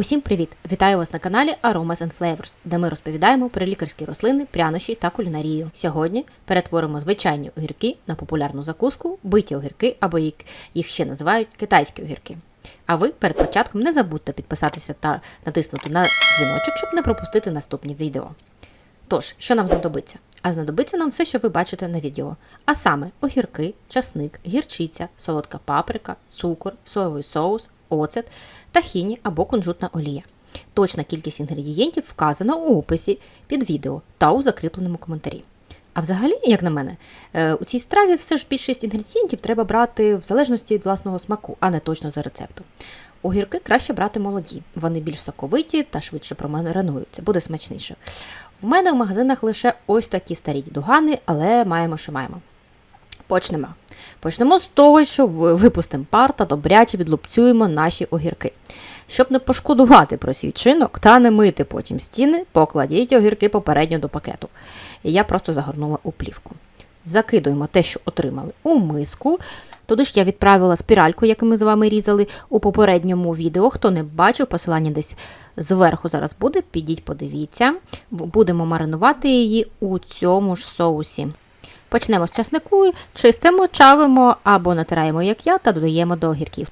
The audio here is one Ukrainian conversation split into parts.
Усім привіт! Вітаю вас на каналі Aromas and Flavors, де ми розповідаємо про лікарські рослини, прянощі та кулінарію. Сьогодні перетворимо звичайні огірки на популярну закуску, биті огірки або їх, їх ще називають китайські огірки. А ви перед початком не забудьте підписатися та натиснути на дзвіночок, щоб не пропустити наступні відео. Тож, що нам знадобиться? А знадобиться нам все, що ви бачите на відео. А саме огірки, часник, гірчиця, солодка паприка, цукор, соєвий соус, оцет, тахіні або кунжутна олія. Точна кількість інгредієнтів вказана у описі під відео та у закріпленому коментарі. А взагалі, як на мене, е, у цій страві все ж більшість інгредієнтів треба брати в залежності від власного смаку, а не точно за рецептом. Огірки краще брати молоді, вони більш соковиті та швидше промаринуються, буде смачніше. В мене в магазинах лише ось такі старі дідугани, але маємо, що маємо. Почнемо. Почнемо з того, що випустимо пар та добряче відлупцюємо наші огірки. Щоб не пошкодувати про свій чинок та не мити потім стіни, покладіть огірки попередньо до пакету. Я просто загорнула у плівку. Закидуємо те, що отримали, у миску. Туди ж я відправила спіральку, яку ми з вами різали у попередньому відео. Хто не бачив, посилання десь зверху зараз буде. Підіть, подивіться. Будемо маринувати її у цьому ж соусі. Почнемо з часнику, чистимо, чавимо або натираємо, як я, та додаємо до огірків.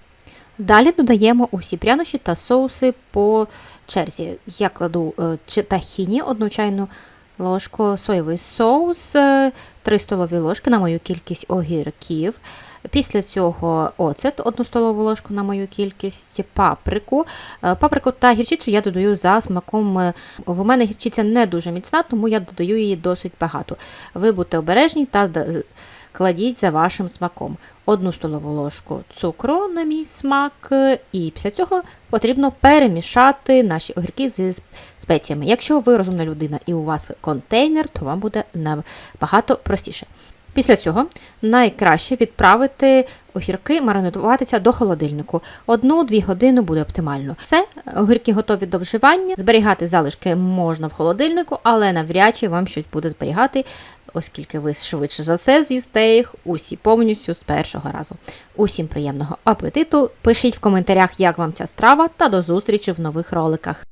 Далі додаємо усі прянощі та соуси по черзі. Я кладу е, тахіні, одну чайну ложку, соєвий соус, 3 столові ложки на мою кількість огірків. Після цього оцет, 1 столову ложку на мою кількість, паприку. Е, Паприку та гірчицю я додаю за смаком. е, В мене гірчиця не дуже міцна, тому я додаю її досить багато. Ви будьте обережні та кладіть за вашим смаком. Одну столову ложку цукру на мій смак, е, і після цього потрібно перемішати наші огірки з спеціями. Якщо ви розумна людина і у вас контейнер, то вам буде набагато простіше. Після цього найкраще відправити огірки маринуватися до холодильнику. Одну-дві години буде оптимально. Все, огірки готові до вживання. Зберігати залишки можна в холодильнику, але навряд чи вам щось буде зберігати, оскільки ви швидше за все з'їсте їх усі повністю з першого разу. Усім приємного апетиту! Пишіть в коментарях, як вам ця страва, та до зустрічі в нових роликах.